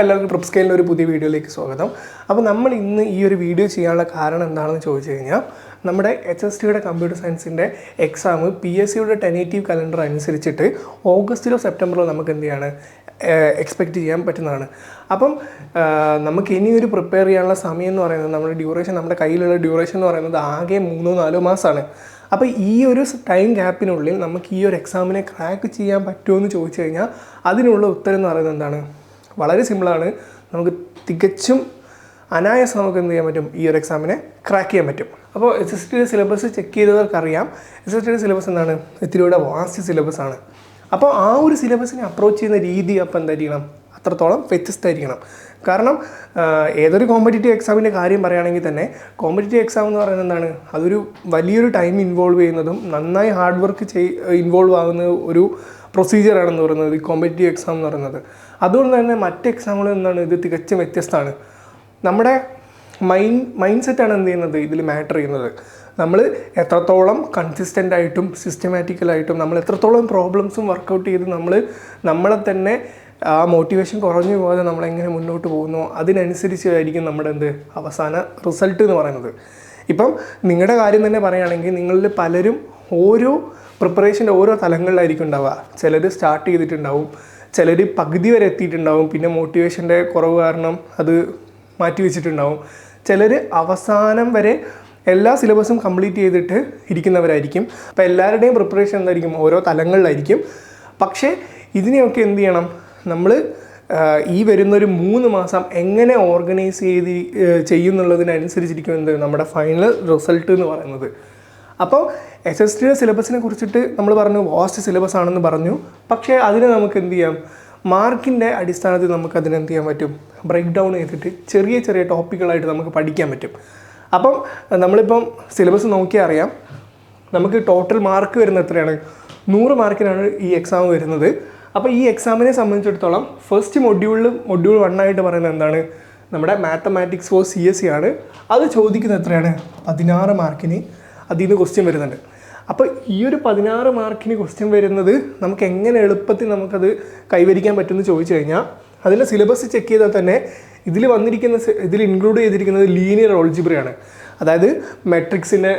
അപ്പോൾ എല്ലാവർക്കും പ്രിപ്പ് സ്കെയിലിന്റെ ഒരു പുതിയ വീഡിയോയിലേക്ക് സ്വാഗതം. അപ്പോൾ നമ്മൾ ഇന്ന് ഈ ഒരു വീഡിയോ ചെയ്യാനുള്ള കാരണം എന്താണെന്ന് ചോദിച്ചു കഴിഞ്ഞാൽ നമ്മുടെ എച്ച് എസ് ടിയുടെ കമ്പ്യൂട്ടർ സയൻസിന്റെ എക്സാം പി എസ് സിയുടെ ടെനേറ്റീവ് കലണ്ടർ അനുസരിച്ചിട്ട് ഓഗസ്റ്റിലോ സെപ്റ്റംബറിലോ നമുക്ക് എന്ത് ചെയ്യാണ് എക്സ്പെക്റ്റ് ചെയ്യാൻ പറ്റുന്നതാണ്. അപ്പം നമുക്ക് ഇനി ഒരു പ്രിപ്പയർ ചെയ്യാനുള്ള സമയം എന്ന് പറയുന്നത് നമ്മുടെ ഡ്യൂറേഷൻ നമ്മുടെ കയ്യിലുള്ള ഡ്യൂറേഷൻ എന്ന് പറയുന്നത് ആകെ മൂന്നോ നാലോ മാസമാണ്. അപ്പോൾ ഈ ഒരു ടൈം ഗ്യാപ്പിനുള്ളിൽ നമുക്ക് ഈ ഒരു എക്സാമിനെ ക്രാക്ക് ചെയ്യാൻ പറ്റുമോ എന്ന് ചോദിച്ചു കഴിഞ്ഞാൽ അതിനുള്ള ഉത്തരം എന്ന് പറയുന്നത് എന്താണ്? വളരെ സിമ്പിളാണ്. നമുക്ക് തികച്ചും അനായാസം നമുക്ക് എന്ത് ചെയ്യാൻ പറ്റും? ഈ ഒരു എക്സാമിനെ ക്രാക്ക് ചെയ്യാൻ പറ്റും. അപ്പോൾ എസ് എസ് ടിയുടെ സിലബസ് ചെക്ക് ചെയ്തവർക്കറിയാം. എസ് എസ് ടിയുടെ സിലബസ് എന്താണ്? ഇത്തിരിയുടെ വാസ്റ്റ് സിലബസ് ആണ്. അപ്പോൾ ആ ഒരു സിലബസിനെ അപ്രോച്ച് ചെയ്യുന്ന രീതി അപ്പോൾ എന്തായിരിക്കണം? അത്രത്തോളം വ്യത്യസ്തമായിരിക്കണം. കാരണം ഏതൊരു കോമ്പറ്റേറ്റീവ് എക്സാമിന്റെ കാര്യം പറയുകയാണെങ്കിൽ തന്നെ കോമ്പറ്റേറ്റീവ് എക്സാം എന്ന് പറയുന്നത് എന്താണ്? അതൊരു വലിയൊരു ടൈം ഇൻവോൾവ് ചെയ്യുന്നതും നന്നായി ഹാർഡ് വർക്ക് ചെയ് ഇൻവോൾവ് ആകുന്ന ഒരു പ്രൊസീജിയറാണെന്ന് പറയുന്നത് ഈ കോമ്പറ്റേറ്റീവ് എക്സാം എന്ന് പറയുന്നത്. അതുകൊണ്ട് തന്നെ മറ്റ് എക്സാമുകളിൽ നിന്നാണ് ഇത് തികച്ചും വ്യത്യസ്തമാണ്. നമ്മുടെ മൈൻഡ് മൈൻഡ് സെറ്റാണ് എന്ത് ചെയ്യുന്നത്? ഇതിൽ മാറ്റർ ചെയ്യുന്നത്. നമ്മൾ എത്രത്തോളം കൺസിസ്റ്റന്റ് ആയിട്ടും സിസ്റ്റമാറ്റിക്കലായിട്ടും നമ്മൾ എത്രത്തോളം പ്രോബ്ലംസും വർക്കൗട്ട് ചെയ്ത് നമ്മൾ നമ്മളെ തന്നെ ആ മോട്ടിവേഷൻ കുറഞ്ഞു പോകാതെ നമ്മളെങ്ങനെ മുന്നോട്ട് പോകുന്നു അതിനനുസരിച്ചായിരിക്കും നമ്മുടെ എന്ത് അവസാന റിസൾട്ട് എന്ന് പറയുന്നത്. ഇപ്പം നിങ്ങളുടെ കാര്യം തന്നെ പറയുകയാണെങ്കിൽ നിങ്ങളിൽ പലരും ഓരോ പ്രിപ്പറേഷന്റെ ഓരോ തലങ്ങളിലായിരിക്കും ഉണ്ടാവുക. ചിലർ സ്റ്റാർട്ട് ചെയ്തിട്ടുണ്ടാവും ചിലർ പകുതി വരെ എത്തിയിട്ടുണ്ടാവും പിന്നെ മോട്ടിവേഷന്റെ കുറവ് കാരണം അത് മാറ്റി വെച്ചിട്ടുണ്ടാവും. ചിലർ അവസാനം വരെ എല്ലാ സിലബസും കംപ്ലീറ്റ് ചെയ്തിട്ട് ഇരിക്കുന്നവരായിരിക്കും. അപ്പോൾ എല്ലാവരുടെയും പ്രിപ്പറേഷൻ എന്തായിരിക്കും? ഓരോ തലങ്ങളിലായിരിക്കും. പക്ഷേ ഇതിനെയൊക്കെ എന്ത് ചെയ്യണം? നമ്മൾ ഈ വരുന്നൊരു മൂന്ന് മാസം എങ്ങനെ ഓർഗനൈസ് ചെയ്ത് ചെയ്യുന്നുള്ളതിനനുസരിച്ചിരിക്കും എന്ത് നമ്മുടെ ഫൈനൽ റിസൾട്ട് എന്ന് പറയുന്നത്. അപ്പോൾ എസ് എസ് ടിയുടെ സിലബസിനെ കുറിച്ചിട്ട് നമ്മൾ പറഞ്ഞു വാസ്റ്റ് സിലബസ് ആണെന്ന് പറഞ്ഞു. പക്ഷേ അതിനെ നമുക്ക് എന്ത് ചെയ്യാം? മാർക്കിന്റെ അടിസ്ഥാനത്തിൽ നമുക്ക് അതിനെ എന്ത് ചെയ്യാൻ പറ്റും? ബ്രേക്ക് ഡൗൺ ചെയ്തിട്ട് ചെറിയ ചെറിയ ടോപ്പിക്കുകളായിട്ട് നമുക്ക് പഠിക്കാൻ പറ്റും. അപ്പം നമ്മളിപ്പം സിലബസ് നോക്കിയാൽ അറിയാം നമുക്ക് ടോട്ടൽ മാർക്ക് വരുന്ന എത്രയാണ്? നൂറ് മാർക്കിനാണ് ഈ എക്സാം വരുന്നത്. അപ്പോൾ ഈ എക്സാമിനെ സംബന്ധിച്ചിടത്തോളം ഫസ്റ്റ് മൊഡ്യൂളിൽ മൊഡ്യൂൾ വൺ ആയിട്ട് പറയുന്നത് എന്താണ്? നമ്മുടെ mathematics for C S C ആണ്. അത് ചോദിക്കുന്നത് എത്രയാണ്? പതിനാറ് മാർക്കിന് അതിൽ നിന്ന് ക്വസ്റ്റ്യൻ വരുന്നുണ്ട്. അപ്പോൾ ഈ ഒരു പതിനാറ് മാർക്കിന് ക്വസ്റ്റ്യൻ വരുന്നത് നമുക്ക് എങ്ങനെ എളുപ്പത്തിൽ നമുക്കത് കൈവരിക്കാൻ പറ്റുമെന്ന് ചോദിച്ചു കഴിഞ്ഞാൽ അതിന്റെ സിലബസ് ചെക്ക് ചെയ്താൽ തന്നെ ഇതിൽ വന്നിരിക്കുന്ന ഇതിൽ ഇൻക്ലൂഡ് ചെയ്തിരിക്കുന്നത് ലീനിയർ ഓൾജിബ്രയാണ് അതായത് മെട്രിക്സിന്റെ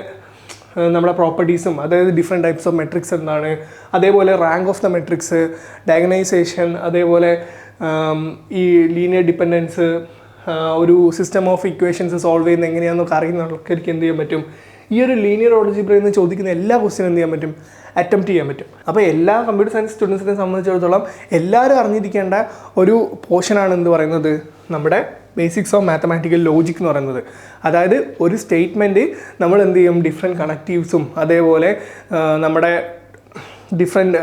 നമ്മുടെ പ്രോപ്പർട്ടീസും അതായത് ഡിഫറെന്റ് ടൈപ്സ് ഓഫ് മെട്രിക്സ് എന്താണ് അതേപോലെ rank of the matrix diagonalisation അതേപോലെ ഈ ലീനിയർ ഡിപ്പെൻഡൻസ് ഒരു സിസ്റ്റം ഓഫ് ഇക്വേഷൻസ് സോൾവ് ചെയ്യുന്ന എങ്ങനെയാണെന്നൊക്കെ അറിയുന്നവർക്ക് എനിക്ക് എന്ത് ചെയ്യാൻ പറ്റും? ഈ ഒരു ലീനിയർ ഓൾജിബ്രയിൽ നിന്ന് ചോദിക്കുന്ന എല്ലാ ക്വസ്റ്റ്യനും എന്ത് ചെയ്യാൻ പറ്റും? അറ്റംപ്റ്റ് ചെയ്യാൻ പറ്റും. അപ്പോൾ എല്ലാ കമ്പ്യൂട്ടർ സയൻസ് സ്റ്റുഡൻസിനെ സംബന്ധിച്ചിടത്തോളം എല്ലാവരും അറിഞ്ഞിരിക്കേണ്ട ഒരു പോർഷനാണ് എന്ന് പറയുന്നത്? നമ്മുടെ ബേസിക്സ് ഓഫ് മാത്തമാറ്റിക്കൽ ലോജിക് എന്ന് പറയുന്നത്. അതായത് ഒരു സ്റ്റേറ്റ്മെന്റ് നമ്മൾ എന്ത് ചെയ്യും? ഡിഫറെന്റ് കണക്റ്റീവ്സും അതേപോലെ നമ്മുടെ ഡിഫറെന്റ്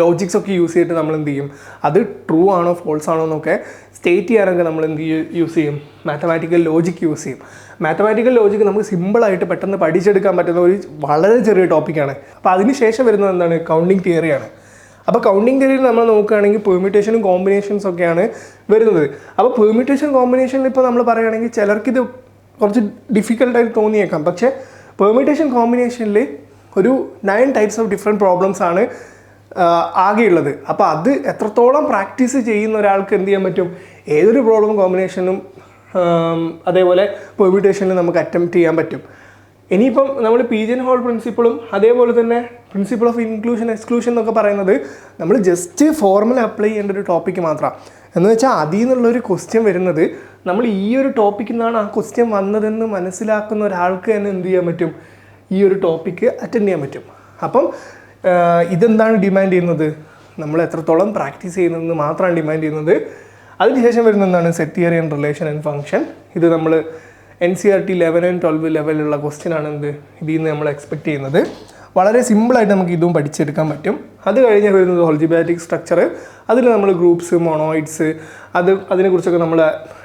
ലോജിക്സ് ഒക്കെ യൂസ് ചെയ്തിട്ട് നമ്മൾ എന്ത് ചെയ്യും? അത് ട്രൂ ആണോ ഫോൾസ് ആണോ എന്നൊക്കെ സ്റ്റേറ്റ് ചെയ്യാനൊക്കെ നമ്മൾ എന്ത് യൂസ് ചെയ്യും. മാത്തമാറ്റിക്കൽ ലോജിക് യൂസ് ചെയ്യും. മാത്തമാറ്റിക്കൽ ലോജിക് നമുക്ക് സിമ്പിളായിട്ട് പെട്ടെന്ന് പഠിച്ചെടുക്കാൻ പറ്റുന്ന ഒരു വളരെ ചെറിയ ടോപ്പിക്കാണ് അപ്പോൾ അതിന് ശേഷം വരുന്നത് എന്താണ്? കൗണ്ടിങ് തിയറിയാണ് അപ്പോൾ കൗണ്ടിങ് തിയറിയിൽ നമ്മൾ നോക്കുകയാണെങ്കിൽ പെർമ്യൂട്ടേഷനും കോമ്പിനേഷൻസ് ഒക്കെയാണ് വരുന്നത്. അപ്പോൾ പെർമ്യൂട്ടേഷൻ കോമ്പിനേഷനിൽ ഇപ്പോൾ നമ്മൾ പറയുകയാണെങ്കിൽ ചിലർക്കിത് കുറച്ച് ഡിഫിക്കൽട്ടായിട്ട് തോന്നിയേക്കാം. പക്ഷേ പെർമ്യൂട്ടേഷൻ കോമ്പിനേഷനിൽ ഒരു nine types of different problems ആണ് ആകെയുള്ളത്. അപ്പോൾ അത് എത്രത്തോളം പ്രാക്ടീസ് ചെയ്യുന്ന ഒരാൾക്ക് എന്ത് ചെയ്യാൻ പറ്റും? ഏതൊരു പ്രോബ്ലം കോമ്പിനേഷനും അതേപോലെ പെർമ്യൂട്ടേഷനിൽ നമുക്ക് അറ്റംപ്റ്റ് ചെയ്യാൻ പറ്റും. ഇനിയിപ്പം നമ്മൾ പി ജി ഹോൾ പ്രിൻസിപ്പിളും അതേപോലെ തന്നെ പ്രിൻസിപ്പിൾ ഓഫ് ഇൻക്ലൂഷൻ എക്സ്ക്ലൂഷൻ എന്നൊക്കെ പറയുന്നത് നമ്മൾ ജസ്റ്റ് ഫോർമൽ അപ്ലൈ ചെയ്യേണ്ട ഒരു ടോപ്പിക്ക് മാത്രമാണ് എന്ന് വെച്ചാൽ അതിൽ നിന്നുള്ളൊരു ക്വസ്റ്റ്യൻ വരുന്നത് നമ്മൾ ഈ ഒരു ടോപ്പിക്കിൽ നിന്നാണ് ആ ക്വസ്റ്റ്യൻ വന്നതെന്ന് മനസ്സിലാക്കുന്ന ഒരാൾക്ക് തന്നെ എന്ത് ചെയ്യാൻ പറ്റും? ഈ ഒരു ടോപ്പിക്ക് അറ്റൻഡ് ചെയ്യാൻ പറ്റും. അപ്പം ഇതെന്താണ് ഡിമാൻഡ് ചെയ്യുന്നത്? നമ്മൾ എത്രത്തോളം പ്രാക്ടീസ് ചെയ്യുന്നതെന്ന് മാത്രമാണ് ഡിമാൻഡ് ചെയ്യുന്നത്. അതിനുശേഷം വരുന്ന എന്താണ്? Set and relation and function ഇത് നമ്മൾ N C R T eleven and twelve ലെവലുള്ള question ആണ് എന്ത്? ഇതിൽ നിന്ന് നമ്മൾ എക്സ്പെക്ട് ചെയ്യുന്നത്. വളരെ സിമ്പിളായിട്ട് നമുക്ക് ഇതും പഠിച്ചെടുക്കാൻ പറ്റും. അത് കഴിഞ്ഞ് വരുന്നത് ഹോൾജിബാറ്റിക് സ്ട്രക്ചർ അതിൽ നമ്മൾ ഗ്രൂപ്പ്സ് മൊണോയിഡ്സ് അത് അതിനെക്കുറിച്ചൊക്കെ നമ്മൾ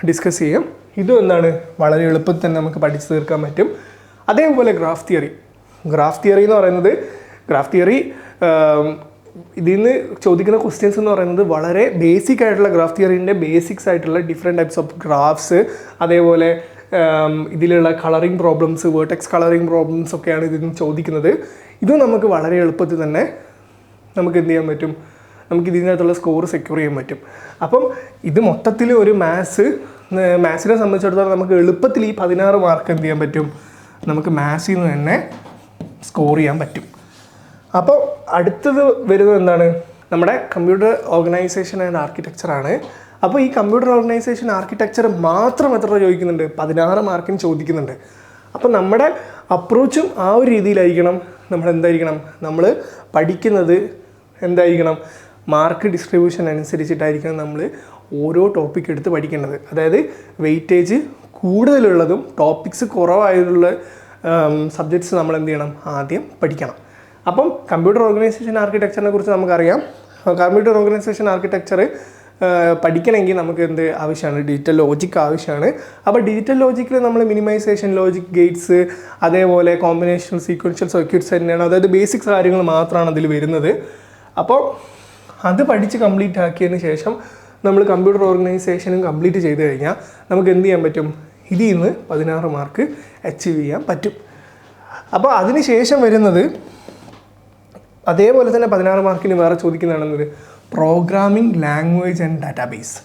ഡിസ്കസ് ചെയ്യും. ഇതും എന്താണ്? വളരെ എളുപ്പത്തിൽ തന്നെ നമുക്ക് പഠിച്ചു തീർക്കാൻ പറ്റും. അതേപോലെ ഗ്രാഫ് തിയറി ഗ്രാഫ് തിയറി എന്ന് പറയുന്നത് ഗ്രാഫ് തിയറി ഇതിൽ നിന്ന് ചോദിക്കുന്ന ക്വസ്റ്റ്യൻസ് എന്ന് പറയുന്നത് വളരെ ബേസിക് ആയിട്ടുള്ള ഗ്രാഫ് തിയറിന്റെ ബേസിക്സ് ആയിട്ടുള്ള ഡിഫറെന്റ് ടൈപ്സ് ഓഫ് ഗ്രാഫ്സ് അതേപോലെ ഇതിലുള്ള colouring problems vertex colouring problems ഒക്കെയാണ് ഇതിൽ നിന്ന് ചോദിക്കുന്നത്. ഇത് നമുക്ക് വളരെ എളുപ്പത്തിൽ തന്നെ നമുക്ക് എന്ത് ചെയ്യാൻ പറ്റും? നമുക്ക് ഇതിനകത്തുള്ള സ്കോർ സെക്യൂർ ചെയ്യാൻ പറ്റും. അപ്പം ഇത് മൊത്തത്തിൽ ഒരു മാത്സ് മാത്സിനെ സംബന്ധിച്ചിടത്തോളം നമുക്ക് എളുപ്പത്തിൽ ഈ പതിനാറ് മാർക്ക് എന്ത് ചെയ്യാൻ പറ്റും? നമുക്ക് മാത്സിൽ നിന്ന് തന്നെ സ്കോർ ചെയ്യാൻ പറ്റും. അപ്പോൾ അടുത്തത് വരുന്നത് എന്താണ്? നമ്മുടെ കമ്പ്യൂട്ടർ ഓർഗനൈസേഷൻ ആൻഡ് ആർക്കിടെക്ചർ ആണ്. അപ്പോൾ ഈ കമ്പ്യൂട്ടർ ഓർഗനൈസേഷൻ ആർക്കിടെക്ചർ മാത്രം എത്ര ചോദിക്കുന്നുണ്ട്? പതിനാറ് മാർക്കിന് ചോദിക്കുന്നുണ്ട്. അപ്പോൾ നമ്മുടെ അപ്രോച്ചും ആ ഒരു രീതിയിലായിരിക്കണം. നമ്മൾ എന്തായിരിക്കണം? നമ്മൾ പഠിക്കുന്നത് എന്തായിരിക്കണം? മാർക്ക് ഡിസ്ട്രിബ്യൂഷൻ അനുസരിച്ചിട്ടായിരിക്കണം നമ്മൾ ഓരോ ടോപ്പിക് എടുത്ത് പഠിക്കേണ്ടത്. അതായത് വെയിറ്റേജ് കൂടുതലുള്ളതും ടോപ്പിക്സ് കുറവായുള്ള സബ്ജക്ട്സ് നമ്മൾ എന്ത് ചെയ്യണം? ആദ്യം പഠിക്കണം. അപ്പം കമ്പ്യൂട്ടർ ഓർഗനൈസേഷൻ ആർക്കിടെക്ചറിനെ കുറിച്ച് നമുക്കറിയാം. കമ്പ്യൂട്ടർ ഓർഗനൈസേഷൻ ആർക്കിടെക്ചർ പഠിക്കണമെങ്കിൽ നമുക്ക് എന്ത് ആവശ്യമാണ്? ഡിജിറ്റൽ ലോജിക് ആവശ്യമാണ്. അപ്പോൾ ഡിജിറ്റൽ ലോജിക്കിൽ നമ്മൾ മിനിമൈസേഷൻ ലോജിക് ഗേറ്റ്സ് അതേപോലെ കോമ്പിനേഷൻ സീക്വൻഷ്യൽ സർക്യൂട്ട്സ് തന്നെയാണ്. അതായത് ബേസിക്സ് കാര്യങ്ങൾ മാത്രമാണ് അതിൽ വരുന്നത്. അപ്പോൾ അത് പഠിച്ച് കംപ്ലീറ്റ് ആക്കിയതിന് ശേഷം നമ്മൾ കമ്പ്യൂട്ടർ ഓർഗനൈസേഷനും കംപ്ലീറ്റ് ചെയ്ത് കഴിഞ്ഞാൽ നമുക്ക് എന്ത് ചെയ്യാൻ പറ്റും? ഇതിൽ നിന്ന് പതിനാറ് മാർക്ക് അച്ചീവ് ചെയ്യാൻ പറ്റും. അപ്പോൾ അതിന് ശേഷം വരുന്നത് അതേപോലെ തന്നെ പതിനാറ് മാർക്കിന് വേറെ ചോദിക്കുന്നതാണെന്നത്. പ്രോഗ്രാമിംഗ് ലാംഗ്വേജ് ആൻഡ് ഡാറ്റാബേസ്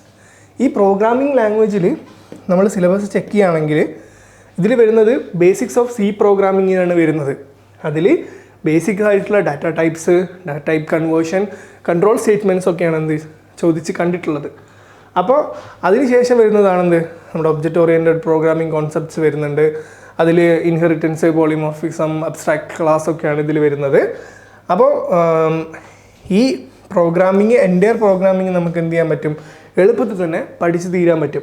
ഈ പ്രോഗ്രാമിംഗ് ലാംഗ്വേജിൽ നമ്മൾ സിലബസ് ചെക്ക് ചെയ്യുകയാണെങ്കിൽ ഇതിൽ വരുന്നത് ബേസിക്സ് ഓഫ് സി പ്രോഗ്രാമിങ്ങിനാണ് വരുന്നത്. അതിൽ ബേസിക് ആയിട്ടുള്ള data types data type conversion control statements ഒക്കെയാണ് എന്ത് ചോദിച്ച് കണ്ടിട്ടുള്ളത്. അപ്പോൾ അതിനുശേഷം വരുന്നതാണെന്ത്? നമ്മുടെ ഒബ്ജക്റ്റ് ഓറിയന്റഡ് പ്രോഗ്രാമിംഗ് കോൺസെപ്റ്റ്സ് വരുന്നുണ്ട്. അതിൽ ഇൻഹെറിറ്റൻസ് പോളിമോഫിസം അബ്സ്ട്രാക്ട് ക്ലാസ് ഒക്കെയാണ് ഇതിൽ വരുന്നത്. അപ്പോൾ ഈ പ്രോഗ്രാമിങ് എന്റയർ പ്രോഗ്രാമിങ് നമുക്ക് എന്ത് ചെയ്യാൻ പറ്റും? എളുപ്പത്തിൽ തന്നെ പഠിച്ച് തീരാൻ പറ്റും.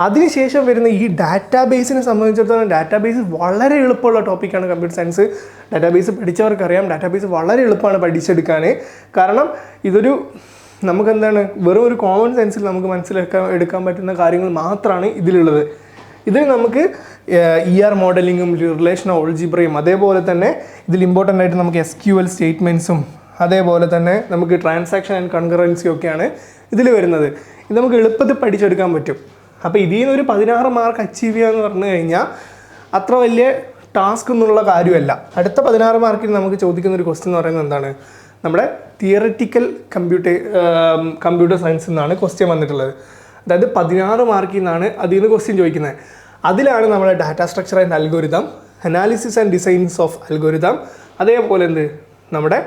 അതിനുശേഷം വരുന്ന ഈ ഡാറ്റാബേസിനെ സംബന്ധിച്ചിടത്തോളം ഡാറ്റാബേസ് വളരെ എളുപ്പമുള്ള ടോപ്പിക്കാണ് കമ്പ്യൂട്ടർ സയൻസ് ഡാറ്റാബേസ് പഠിച്ചവർക്കറിയാം. ഡാറ്റാബേസ് വളരെ എളുപ്പമാണ് പഠിച്ചെടുക്കാൻ കാരണം ഇതൊരു നമുക്കെന്താണ്? വെറും ഒരു കോമൺ സെൻസിൽ നമുക്ക് മനസ്സിലാക്കാൻ എടുക്കാൻ പറ്റുന്ന കാര്യങ്ങൾ മാത്രമാണ് ഇതിലുള്ളത്. ഇതിൽ നമുക്ക് ഇ ആർ മോഡലിങ്ങും റിലേഷൻ ഓൾജിബ്രയും അതേപോലെ തന്നെ ഇതിൽ ഇമ്പോർട്ടന്റ് ആയിട്ട് നമുക്ക് എസ് ക്യു എൽ സ്റ്റേറ്റ്മെന്റ്സും അതേപോലെ തന്നെ നമുക്ക് ട്രാൻസാക്ഷൻ ആൻഡ് കൺകറൻസി ഒക്കെയാണ് ഇതിൽ വരുന്നത്. ഇത് നമുക്ക് എളുപ്പത്തിൽ പഠിച്ചെടുക്കാൻ പറ്റും. അപ്പോൾ ഇതിൽ നിന്ന് ഒരു പതിനാറ് മാർക്ക് അച്ചീവ് ചെയ്യുക എന്ന് പറഞ്ഞു കഴിഞ്ഞാൽ അത്ര വലിയ ടാസ്ക് എന്നുള്ള കാര്യമല്ല. അടുത്ത പതിനാറ് മാർക്കിന് നമുക്ക് ചോദിക്കുന്ന ഒരു ക്വസ്റ്റ്യൻ എന്ന് പറയുന്നത് എന്താണ്? നമ്മുടെ തിയററ്റിക്കൽ കമ്പ്യൂട്ടർ കമ്പ്യൂട്ടർ സയൻസ് എന്നാണ് ക്വസ്റ്റ്യൻ വന്നിട്ടുള്ളത്. അതായത് പതിനാറ് മാർക്കിൽ നിന്നാണ് അതിൽ നിന്ന് ക്വസ്റ്റ്യൻ ചോദിക്കുന്നത്. അതിലാണ് നമ്മുടെ data structure and algorithm analysis and designs of algorithm അതേപോലെ എന്ത്? നമ്മുടെ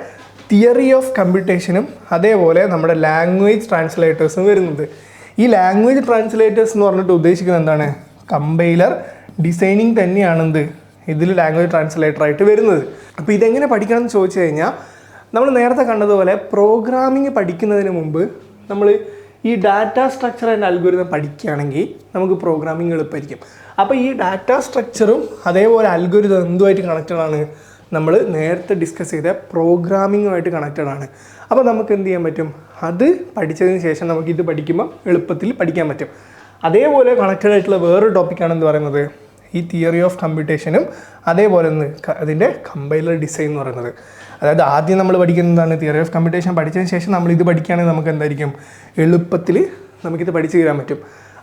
തിയറി ഓഫ് കമ്പ്യൂട്ടേഷനും അതേപോലെ നമ്മുടെ ലാംഗ്വേജ് ട്രാൻസ്ലേറ്റേഴ്സും വരുന്നത് ഈ ലാംഗ്വേജ് ട്രാൻസ്ലേറ്റേഴ്സ് എന്ന് പറഞ്ഞിട്ട് ഉദ്ദേശിക്കുന്നത് എന്താണ്? കമ്പൈലർ ഡിസൈനിങ് തന്നെയാണെന്ത്? ഇതിൽ ലാംഗ്വേജ് ട്രാൻസ്ലേറ്റർ ആയിട്ട് വരുന്നത്. അപ്പോൾ ഇതെങ്ങനെ പഠിക്കണം എന്ന് ചോദിച്ചു കഴിഞ്ഞാൽ നമ്മൾ നേരത്തെ കണ്ടതുപോലെ പ്രോഗ്രാമിംഗ് പഠിക്കുന്നതിന് മുമ്പ് നമ്മൾ ഈ ഡാറ്റ സ്ട്രക്ചർ ആൻഡ് അൽഗോരിതം പഠിക്കുകയാണെങ്കിൽ നമുക്ക് പ്രോഗ്രാമിംഗ് എളുപ്പമായിരിക്കും. അപ്പോൾ ഈ ഡാറ്റ സ്ട്രക്ചറും അതേപോലെ അൽഗോരിതം എന്തുമായിട്ട് കണക്റ്റഡ് ആണ് നമ്മൾ നേരത്തെ ഡിസ്കസ് ചെയ്ത പ്രോഗ്രാമിങ്ങുമായിട്ട് കണക്റ്റഡ് ആണ്. അപ്പോൾ നമുക്ക് എന്ത് ചെയ്യാൻ പറ്റും? അത് പഠിച്ചതിന് ശേഷം നമുക്ക് ഇത് പഠിക്കുമ്പോൾ എളുപ്പത്തിൽ പഠിക്കാൻ പറ്റും. അതേപോലെ കണക്റ്റഡ് ആയിട്ടുള്ള വേറൊരു ടോപ്പിക്കാണെന്ന് പറയുന്നത് ഈ തിയറി ഓഫ് കമ്പ്യൂട്ടേഷനും അതേപോലെ ഒന്ന് അതിന്റെ കമ്പൈലർ ഡിസൈൻ എന്ന് പറയുന്നത്. അതായത് ആദ്യം നമ്മൾ പഠിക്കുന്നതാണ് തിയറി ഓഫ് കമ്പ്യൂട്ടേഷൻ പഠിച്ചതിന് ശേഷം നമ്മൾ ഇത് പഠിക്കുകയാണെങ്കിൽ നമുക്ക് എന്തായിരിക്കും? എളുപ്പത്തിൽ നമുക്കിത് പഠിച്ചു തീരാൻ പറ്റും.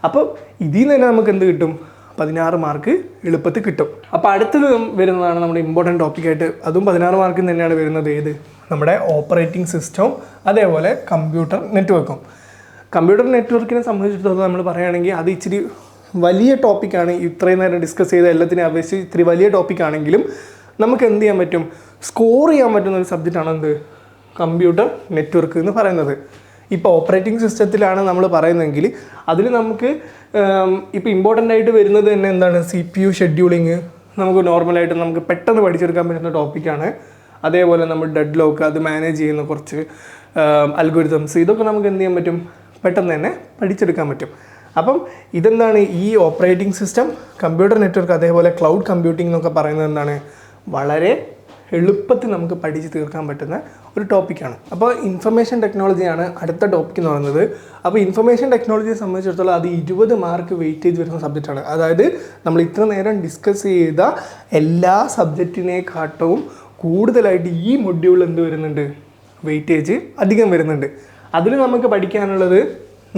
അപ്പോൾ ഇതിൽ നിന്ന് തന്നെ നമുക്ക് എന്ത് കിട്ടും? പതിനാറ് മാർക്ക് എളുപ്പത്തിൽ കിട്ടും. അപ്പോൾ അടുത്തത് വരുന്നതാണ് നമ്മുടെ ഇമ്പോർട്ടന്റ് ടോപ്പിക്കായിട്ട് അതും പതിനാറ് മാർക്കിൽ തന്നെയാണ് വരുന്നത്. ഏത്? നമ്മുടെ ഓപ്പറേറ്റിംഗ് സിസ്റ്റവും അതേപോലെ കമ്പ്യൂട്ടർ നെറ്റ്വർക്കും കമ്പ്യൂട്ടർ നെറ്റ്വർക്കിനെ സംബന്ധിച്ചിടത്തോളം നമ്മൾ പറയുകയാണെങ്കിൽ അത് ഇച്ചിരി വലിയ ടോപ്പിക്കാണ് ഇത്രയും നേരം ഡിസ്കസ് ചെയ്ത എല്ലാത്തിനെ അപേക്ഷിച്ച് ഇത്തിരി വലിയ ടോപ്പിക്കാണെങ്കിലും നമുക്ക് എന്ത് ചെയ്യാൻ പറ്റും? സ്കോർ ചെയ്യാൻ പറ്റുന്ന ഒരു സബ്ജക്റ്റാണ് എന്ത്? കമ്പ്യൂട്ടർ നെറ്റ്വർക്ക് എന്ന് പറയുന്നത്. ഇപ്പോൾ ഓപ്പറേറ്റിംഗ് സിസ്റ്റത്തിലാണ് നമ്മൾ പറയുന്നതെങ്കിൽ അതിൽ നമുക്ക് ഇപ്പോൾ ഇമ്പോർട്ടന്റ് ആയിട്ട് വരുന്നത് തന്നെ എന്താണ്? സി പി യു ഷെഡ്യൂളിങ് നമുക്ക് നോർമലായിട്ട് നമുക്ക് പെട്ടെന്ന് പഠിച്ചെടുക്കാൻ പറ്റുന്ന ടോപ്പിക്കാണ് അതേപോലെ നമ്മൾ ഡെഡ് ലോക്ക് അത് മാനേജ് ചെയ്യുന്ന കുറച്ച് അൽഗോരിതംസ് ഇതൊക്കെ നമുക്ക് എന്ത് ചെയ്യാൻ പറ്റും? പെട്ടെന്ന് തന്നെ പഠിച്ചെടുക്കാൻ പറ്റും. അപ്പം ഇതെന്താണ് ഈ ഓപ്പറേറ്റിംഗ് സിസ്റ്റം കമ്പ്യൂട്ടർ നെറ്റ്വർക്ക് അതേപോലെ ക്ലൗഡ് കമ്പ്യൂട്ടിംഗ് എന്നൊക്കെ പറയുന്നത് എന്താണ്? വളരെ എളുപ്പത്തിൽ നമുക്ക് പഠിച്ച് തീർക്കാൻ പറ്റുന്ന ഒരു ടോപ്പിക്കാണ്. അപ്പോൾ ഇൻഫർമേഷൻ ടെക്നോളജിയാണ് അടുത്ത ടോപ്പിക് എന്ന് പറയുന്നത്. അപ്പോൾ ഇൻഫർമേഷൻ ടെക്നോളജിയെ സംബന്ധിച്ചിടത്തോളം അത് ഇരുപത് മാർക്ക് വെയിറ്റേജ് വരുന്ന സബ്ജക്റ്റാണ് അതായത് നമ്മൾ ഇത്ര നേരം ഡിസ്കസ് ചെയ്ത എല്ലാ സബ്ജക്റ്റിനെക്കാട്ടവും കൂടുതലായിട്ട് ഈ മൊഡ്യൂൾ എന്ത് വരുന്നുണ്ട്? വെയിറ്റേജ് അധികം വരുന്നുണ്ട്. അതിൽ നമുക്ക് പഠിക്കാനുള്ളത്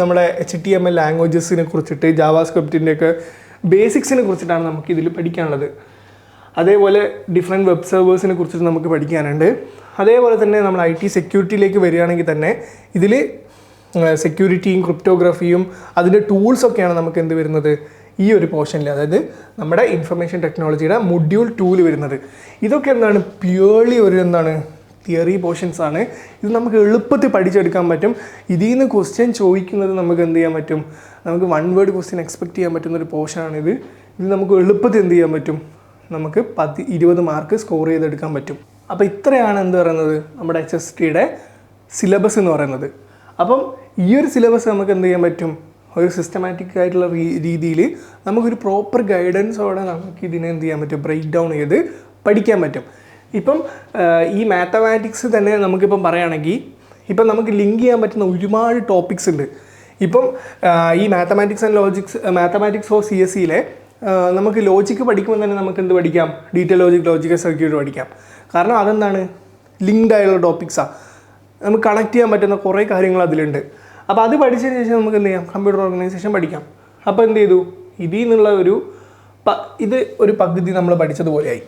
നമ്മുടെ എച്ച് ടി എം എൽ ലാംഗ്വേജസിനെ കുറിച്ചിട്ട് ജാവാസ്ക്രിപ്റ്റിന്റെയൊക്കെ ബേസിക്സിനെ കുറിച്ചിട്ടാണ് നമുക്ക് ഇതിൽ പഠിക്കാനുള്ളത്. അതേപോലെ ഡിഫറെന്റ് വെബ് സെർവേഴ്സിനെ കുറിച്ചിട്ട് നമുക്ക് പഠിക്കാനുണ്ട്. അതേപോലെ തന്നെ നമ്മൾ ഐ ടി സെക്യൂരിറ്റിയിലേക്ക് വരികയാണെങ്കിൽ തന്നെ ഇതിൽ സെക്യൂരിറ്റിയും ക്രിപ്റ്റോഗ്രഫിയും അതിന്റെ ടൂൾസൊക്കെയാണ് നമുക്ക് എന്ത് വരുന്നത്? ഈ ഒരു പോർഷനിൽ അതായത് നമ്മുടെ ഇൻഫർമേഷൻ ടെക്നോളജിയുടെ മൊഡ്യൂൾ ടൂൽ വരുന്നത്. ഇതൊക്കെ എന്താണ്? പ്യുവർലി ഒരു എന്താണ്? തിയറി പോർഷൻസ് ആണ്. ഇത് നമുക്ക് എളുപ്പത്തിൽ പഠിച്ചെടുക്കാൻ പറ്റും. ഇതിൽ നിന്ന് ക്വസ്റ്റ്യൻ ചോദിക്കുന്നത് നമുക്ക് എന്ത് ചെയ്യാൻ പറ്റും? നമുക്ക് വൺ വേർഡ് ക്വസ്റ്റ്യൻ എക്സ്പെക്ട് ചെയ്യാൻ പറ്റുന്ന ഒരു പോർഷനാണിത് ഇത് നമുക്ക് എളുപ്പത്തിൽ എന്ത് ചെയ്യാൻ പറ്റും? നമുക്ക് പത്ത് ഇരുപത് മാർക്ക് സ്കോർ ചെയ്തെടുക്കാൻ പറ്റും. അപ്പോൾ ഇത്രയാണ് എന്ത് പറയുന്നത്? നമ്മുടെ എച്ച് എസ് ടിയുടെ സിലബസ് എന്ന് പറയുന്നത്. അപ്പം ഈ ഒരു സിലബസ് നമുക്ക് എന്ത് ചെയ്യാൻ പറ്റും? ഒരു സിസ്റ്റമാറ്റിക് ആയിട്ടുള്ള രീതിയിൽ നമുക്കൊരു പ്രോപ്പർ ഗൈഡൻസോടെ നമുക്ക് ഇതിനെ എന്ത് ചെയ്യാൻ പറ്റും? ബ്രേക്ക് ഡൗൺ ചെയ്ത് പഠിക്കാൻ പറ്റും. ഇപ്പം ഈ മാത്തമാറ്റിക്സ് തന്നെ നമുക്കിപ്പം പറയുകയാണെങ്കിൽ ഇപ്പം നമുക്ക് ലിങ്ക് ചെയ്യാൻ പറ്റുന്ന ഒരുപാട് ടോപ്പിക്സ് ഉണ്ട്. ഇപ്പം ഈ mathematics and logics mathematics for C S സിയിലെ നമുക്ക് ലോജിക്ക് പഠിക്കുമ്പോൾ തന്നെ നമുക്ക് എന്ത് പഠിക്കാം? ഡീറ്റെയിൽ ലോജിക് ലോജിക്കൽ സർക്യൂട്ട് പഠിക്കാം. കാരണം അതെന്താണ്? ലിങ്ക്ഡ് ആയുള്ള ടോപ്പിക്സാണ് നമുക്ക് കണക്ട് ചെയ്യാൻ പറ്റുന്ന കുറേ കാര്യങ്ങൾ അതിലുണ്ട്. അപ്പോൾ അത് പഠിച്ചതിന് ശേഷം നമുക്ക് എന്ത് ചെയ്യാം? കമ്പ്യൂട്ടർ ഓർഗനൈസേഷൻ പഠിക്കാം. അപ്പോൾ എന്ത് ചെയ്തു? ഇതിൽ നിന്നുള്ള ഒരു ഇത് ഒരു പകുതി നമ്മൾ പഠിച്ചതുപോലെയായി.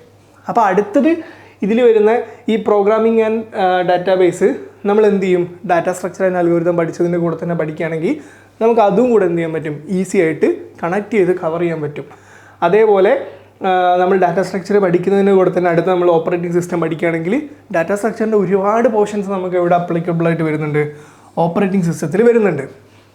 അപ്പോൾ അടുത്തത് ഇതിൽ വരുന്ന ഈ പ്രോഗ്രാമിംഗ് ആൻഡ് ഡാറ്റാബേസ് നമ്മൾ എന്ത് ചെയ്യും? ഡാറ്റ സ്ട്രക്ചർ ആൻഡ് അൽഗോരിതം പഠിച്ചതിന്റെ കൂടെ തന്നെ പഠിക്കുകയാണെങ്കിൽ നമുക്ക് അതും കൂടെ എന്ത് ചെയ്യാൻ പറ്റും? ഈസി ആയിട്ട് കണക്ട് ചെയ്ത് കവർ ചെയ്യാൻ പറ്റും. അതേപോലെ നമ്മൾ ഡാറ്റ സ്ട്രക്ചർ പഠിക്കുന്നതിന് കൂടെ തന്നെ അടുത്ത് നമ്മൾ ഓപ്പറേറ്റിംഗ് സിസ്റ്റം പഠിക്കുകയാണെങ്കിൽ ഡാറ്റ സ്ട്രക്ചറിന്റെ ഒരുപാട് പോർഷൻസ് നമുക്ക് എവിടെ അപ്ലിക്കബിൾ ആയിട്ട് വരുന്നുണ്ട്. ഓപ്പറേറ്റിംഗ് സിസ്റ്റത്തിൽ വരുന്നുണ്ട്.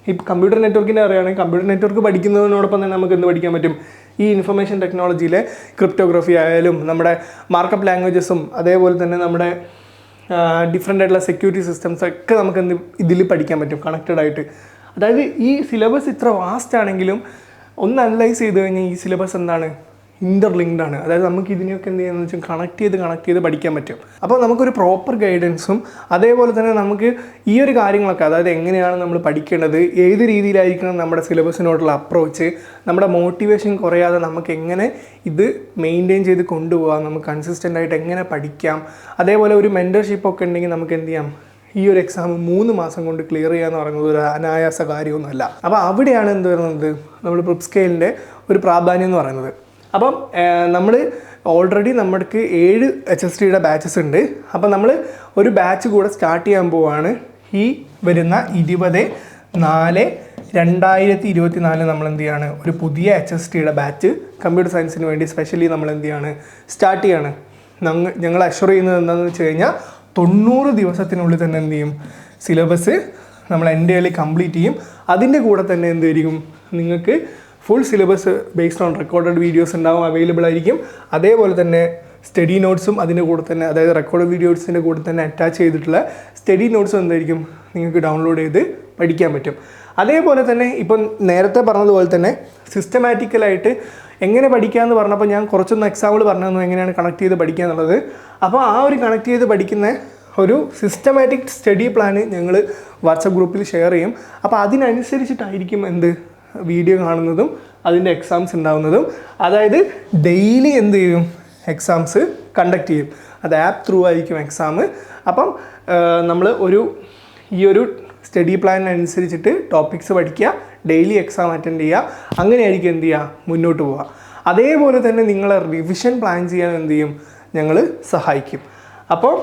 ഈ കമ്പ്യൂട്ടർ നെറ്റ്വർക്കിന്റെ അറിയുകയാണെങ്കിൽ കമ്പ്യൂട്ടർ നെറ്റ്വർക്ക് പഠിക്കുന്നതിനോടൊപ്പം തന്നെ നമുക്ക് എന്ത് പഠിക്കാൻ പറ്റും? ഈ ഇൻഫർമേഷൻ ടെക്നോളജിയിലെ ക്രിപ്റ്റോഗ്രഫി ആയാലും നമ്മുടെ മാർക്കപ്പ് ലാംഗ്വേജസും അതേപോലെ തന്നെ നമ്മുടെ ഡിഫറെന്റ് ആയിട്ടുള്ള സെക്യൂരിറ്റി സിസ്റ്റംസ് ഒക്കെ നമുക്ക് എന്ത് ഇതിൽ പഠിക്കാൻ പറ്റും. കണക്റ്റഡ് ആയിട്ട്. അതായത് ഈ സിലബസ് ഇത്ര വാസ്റ്റ് ആണെങ്കിലും ഒന്ന് അനലൈസ് ചെയ്ത് കഴിഞ്ഞാൽ ഈ സിലബസ് എന്താണ്? ഇന്റർലിങ്ക്ഡ് ആണ്. അതായത് നമുക്ക് ഇതിനെയൊക്കെ എന്ത് ചെയ്യാന്ന് വെച്ചാൽ കണക്ട് ചെയ്ത് കണക്ട് ചെയ്ത് പഠിക്കാൻ പറ്റും. അപ്പോൾ നമുക്കൊരു പ്രോപ്പർ ഗൈഡൻസും അതേപോലെ തന്നെ നമുക്ക് ഈ ഒരു കാര്യങ്ങളൊക്കെ അതായത് എങ്ങനെയാണ് നമ്മൾ പഠിക്കേണ്ടത് ഏത് രീതിയിലായിരിക്കണം നമ്മുടെ സിലബസിനോടുള്ള അപ്രോച്ച് നമ്മുടെ മോട്ടിവേഷൻ കുറയാതെ നമുക്ക് എങ്ങനെ ഇത് മെയിന്റെയിൻ ചെയ്ത് കൊണ്ടുപോകാം നമുക്ക് കൺസിസ്റ്റന്റ് ആയിട്ട് എങ്ങനെ പഠിക്കാം അതേപോലെ ഒരു മെന്റർഷിപ്പ് ഒക്കെ ഉണ്ടെങ്കിൽ നമുക്ക് എന്ത് ചെയ്യാം? ഈ ഒരു എക്സാം മൂന്ന് മാസം കൊണ്ട് ക്ലിയർ ചെയ്യാന്ന് പറയുന്നത് ഒരു അനായാസ കാര്യമൊന്നുമല്ല. അപ്പോൾ അവിടെയാണ് എന്ത് വരുന്നത്? നമ്മൾ പ്രിപ് സ്കെയിലിന്റെ ഒരു പ്രാധാന്യം എന്ന് പറയുന്നത്. അപ്പം നമ്മൾ ഓൾറെഡി നമ്മൾക്ക് ഏഴ് എച്ച് എസ് ടിയുടെ ബാച്ചസ് ഉണ്ട്. അപ്പം നമ്മൾ ഒരു ബാച്ച് കൂടെ സ്റ്റാർട്ട് ചെയ്യാൻ പോവാണ്. ഈ വരുന്ന ഇരുപത് നാല് രണ്ടായിരത്തി ഇരുപത്തി നാല് നമ്മൾ എന്ത് ചെയ്യാണ്? ഒരു പുതിയ എച്ച് എസ് ടിയുടെ ബാച്ച് കമ്പ്യൂട്ടർ സയൻസിന് വേണ്ടി സ്പെഷ്യലി നമ്മൾ എന്ത് ചെയ്യാണ്? സ്റ്റാർട്ട് ചെയ്യാണ്. ഞങ്ങൾ അഷുർ ചെയ്യുന്നത് എന്താണെന്ന് വെച്ച് കഴിഞ്ഞാൽ തൊണ്ണൂറ് ദിവസത്തിനുള്ളിൽ തന്നെ എന്ത് ചെയ്യും? സിലബസ് നമ്മൾ എന്റെ കംപ്ലീറ്റ് ചെയ്യും. അതിന്റെ കൂടെ തന്നെ എന്തായിരിക്കും നിങ്ങൾക്ക് full syllabus based on recorded videos ഉണ്ടാവും അവൈലബിൾ ആയിരിക്കും. അതേപോലെ തന്നെ സ്റ്റഡി നോട്ട്സും അതിന്റെ കൂടെ തന്നെ അതായത് റെക്കോർഡ് വീഡിയോസിന്റെ കൂടെ തന്നെ അറ്റാച്ച് ചെയ്തിട്ടുള്ള സ്റ്റഡി നോട്ട്സും എന്തായിരിക്കും? നിങ്ങൾക്ക് ഡൗൺലോഡ് ചെയ്ത് പഠിക്കാൻ പറ്റും. അതേപോലെ തന്നെ ഇപ്പം നേരത്തെ പറഞ്ഞതുപോലെ തന്നെ സിസ്റ്റമാറ്റിക്കലായിട്ട് എങ്ങനെ പഠിക്കാമെന്ന് പറഞ്ഞപ്പോൾ ഞാൻ കുറച്ചൊന്ന് എക്സാമ്പിൾ പറഞ്ഞു തന്നു എങ്ങനെയാണ് കണക്ട് ചെയ്ത് പഠിക്കുക എന്നുള്ളത്. അപ്പോൾ ആ ഒരു കണക്ട് ചെയ്ത് പഠിക്കുന്ന ഒരു സിസ്റ്റമാറ്റിക് സ്റ്റഡി പ്ലാൻ ഞങ്ങൾ വാട്സപ്പ് ഗ്രൂപ്പിൽ ഷെയർ ചെയ്യും. അപ്പോൾ അതിനനുസരിച്ചിട്ടായിരിക്കും എന്ത്? വീഡിയോ കാണുന്നതും അതിന്റെ എക്സാംസ് ഉണ്ടാകുന്നതും അതായത് ഡെയിലി എന്ത് ചെയ്യും? എക്സാംസ് കണ്ടക്ട് ചെയ്യും. അത് ആപ്പ് ത്രൂ ആയിരിക്കും എക്സാം അപ്പം നമ്മൾ ഒരു ഈ ഒരു സ്റ്റഡി പ്ലാനിനനുസരിച്ചിട്ട് ടോപ്പിക്സ് പഠിക്കുക ഡെയിലി എക്സാം അറ്റൻഡ് ചെയ്യുക അങ്ങനെയായിരിക്കും എന്ത് ചെയ്യുക? മുന്നോട്ട് പോവുക. അതേപോലെ തന്നെ നിങ്ങളെ റിവിഷൻ പ്ലാൻ ചെയ്യാൻ എന്ത് ചെയ്യും? ഞങ്ങൾ സഹായിക്കും. അപ്പോൾ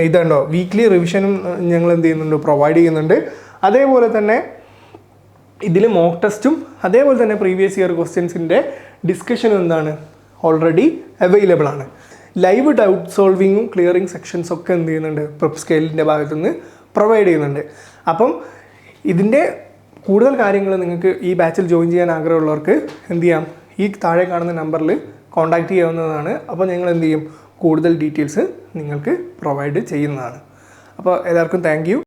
ഇതുണ്ടോ? വീക്ക്ലി റിവിഷനും ഞങ്ങൾ എന്ത് ചെയ്യുന്നുണ്ട്? പ്രൊവൈഡ് ചെയ്യുന്നുണ്ട്. അതേപോലെ തന്നെ ഇതിൽ മോക്ക് ടെസ്റ്റും അതേപോലെ തന്നെ പ്രീവിയസ് ഇയർ ക്വസ്റ്റ്യൻസിന്റെ ഡിസ്കഷനും എന്താണ്? ഓൾറെഡി അവൈലബിൾ ആണ് ലൈവ് ഡൗട്ട് സോൾവിങ്ങും ക്ലിയറിംഗ് സെക്ഷൻസ് ഒക്കെ എന്ത് ചെയ്യുന്നുണ്ട്? പ്രിപ്പ് സ്കെയിലിന്റെ ഭാഗത്തുനിന്ന് പ്രൊവൈഡ് ചെയ്യുന്നുണ്ട്. അപ്പം ഇതിന്റെ കൂടുതൽ കാര്യങ്ങൾ നിങ്ങൾക്ക് ഈ ബാച്ചിൽ ജോയിൻ ചെയ്യാൻ ആഗ്രഹമുള്ളവർക്ക് എന്ത് ചെയ്യാം? ഈ താഴെ കാണുന്ന നമ്പറിൽ കോൺടാക്റ്റ് ചെയ്യാവുന്നതാണ്. അപ്പോൾ ഞങ്ങൾ എന്ത് ചെയ്യും? കൂടുതൽ ഡീറ്റെയിൽസ് നിങ്ങൾക്ക് പ്രൊവൈഡ് ചെയ്യുന്നതാണ്. അപ്പോൾ എല്ലാവർക്കും താങ്ക്